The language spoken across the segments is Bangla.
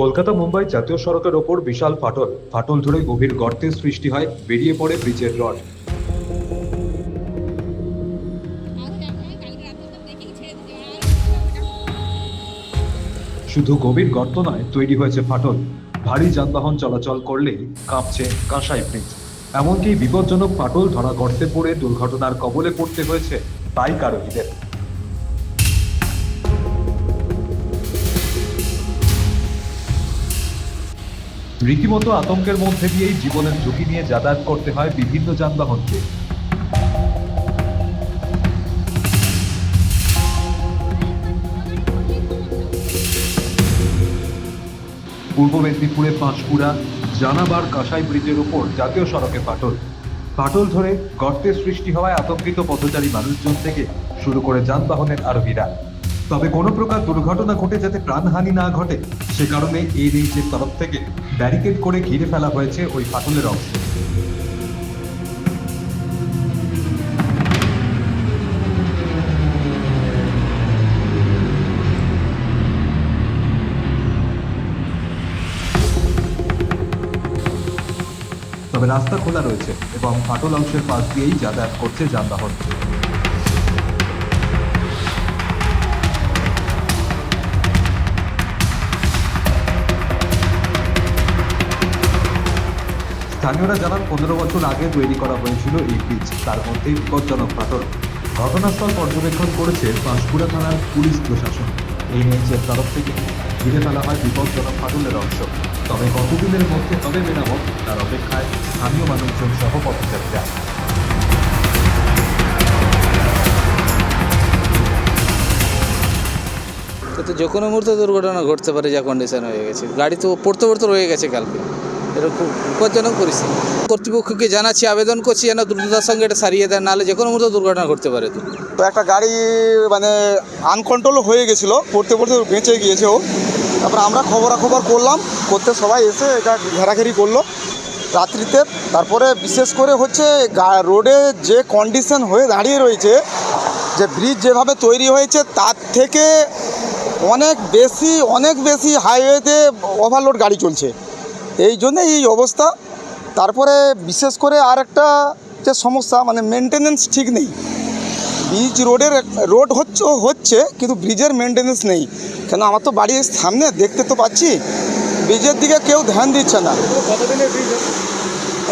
কলকাতা মুম্বাই জাতীয় সড়কের ওপর বিশাল ফাটল। ফাটল ধরে গভীর গর্তের সৃষ্টি হয়, বেরিয়ে পড়ে ব্রিজের রড। শুধু গভীর গর্ত নয়, তৈরি হয়েছে ফাটল। ভারী যানবাহন চলাচল করলেই কাঁপছে কাঁসাই ব্রিজ। এমনকি বিপজ্জনক ফাটল ধরা গর্তে পড়ে দুর্ঘটনার কবলে পড়তে হয়েছে বাইক আরোহীদের। রীতিমতো আতঙ্কের মধ্যে দিয়েই জীবনের ঝুঁকি নিয়ে যাতায়াত করতে হয় বিভিন্ন যানবাহনকে। পূর্ব মেদিনীপুরে পাঁশকুড়া, জানাবার কাঁসাই ব্রিজের উপর জাতীয় সড়কে ফাটল। ফাটল ধরে গর্তের সৃষ্টি হওয়ায় আতঙ্কিত পথচারী মানুষজন থেকে শুরু করে যানবাহনের আরোহীরা। তবে কোনো প্রকার দুর্ঘটনা ঘটে যাতে প্রাণহানি না ঘটে, সে কারণে এই রেঞ্জের তরফ থেকে ব্যারিকেড করে ঘিরে ফেলা হয়েছে ওই ফাটলের অংশ তবে রাস্তা খোলা রয়েছে এবং ফাটল অংশের পাশ দিয়েই যাতায়াত করছে যানবাহন। স্থানীয়রা জানান, পনেরো বছর আগে তৈরি করা হয়েছিল এই ব্রিজ তার মধ্যে বিপজ্জনক ফাটল ঘটনাস্থল পর্যবেক্ষণ করেছে পাঁশকুড়া থানার পুলিশ প্রশাসন। এই রেঞ্জের তরফ থেকে ঘিরে ফেলা হয় বিপজ্জনক ফাটলের অংশ। তবে কতদিনের মধ্যে হবে মেরামত, তার অপেক্ষায় স্থানীয় মানুষজন সহ পথযাত্রীরা। তো যে কোনো মুহূর্তে দুর্ঘটনা ঘটতে পারে যা কন্ডিশন হয়ে গেছে। গাড়ি তো পড়তে পড়তে রয়ে গেছে কালকে। এরকম বিপজ্জনক পরিস্থিতি কর্তৃপক্ষকে জানাচ্ছি, আবেদন করছি যেন দ্রুততার সঙ্গে এটা সারিয়ে দেয় নাহলে যে কোনো মুহূর্তে দুর্ঘটনা ঘটতে পারে তো। একটা গাড়ি মানে আনকন্ট্রোল হয়ে গেছিল, পড়তে পড়তে বেঁচে গিয়েছে ও। তারপর আমরা খবরাখবর করলাম, করতে সবাই এসে এটা ঘেরাঘেরি করল। রাত্রিতে, তারপরে বিশেষ করে হচ্ছে রোডে যে কন্ডিশন হয়ে দাঁড়িয়ে রয়েছে, যে ব্রিজ যেভাবে তৈরি হয়েছে, তার থেকে অনেক বেশি অনেক বেশি হাইওয়েতে ওভারলোড গাড়ি চলছে। এই জন্যে এই অবস্থা। তারপরে বিশেষ করে আর একটা যে সমস্যা মানে মেনটেনেন্স ঠিক নেই। ব্রিজ রোডের রোড হচ্ছে হচ্ছে, কিন্তু ব্রিজের মেনটেনেন্স নেই। কেন, আমার তো বাড়ির সামনে দেখতে তো পাচ্ছি ব্রিজের দিকে কেউ ধ্যান দিচ্ছে না।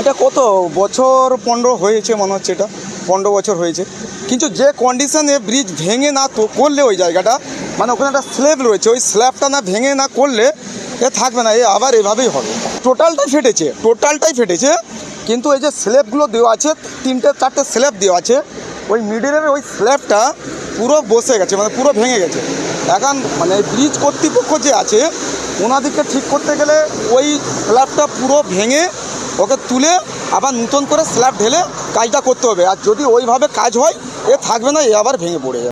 এটা কত বছর পনেরো হয়েছে মনে হচ্ছে এটা, পনেরো বছর হয়েছে। কিন্তু যে কন্ডিশনে ব্রিজ ভেঙে না তো করলে ওই জায়গাটা মানে ওখানে একটা স্ল্যাব রয়েছে, ওই স্ল্যাবটা না ভেঙে না করলে এ থাকবে না, এ আবার এভাবেই হবে। টোটালটাই ফেটেছে টোটালটাই ফেটেছে, কিন্তু এই যে স্ল্যাবগুলো দেওয়া আছে, তিনটে, চারটে স্ল্যাব দেওয়া আছে, ওই মিডিলের ওই স্ল্যাবটা পুরো বসে গেছে মানে পুরো ভেঙে গেছে। এখন মানে ব্রিজ কর্তৃপক্ষ যে আছে, ওনাদেরকে ঠিক করতে গেলে ওই স্ল্যাবটা পুরো ভেঙে ওকে তুলে আবার নতুন করে স্ল্যাব ঢেলে কাজটা করতে হবে। আর যদি ওইভাবে কাজ হয়, এ থাকবে না, এ আবার ভেঙে পড়ে যাবে।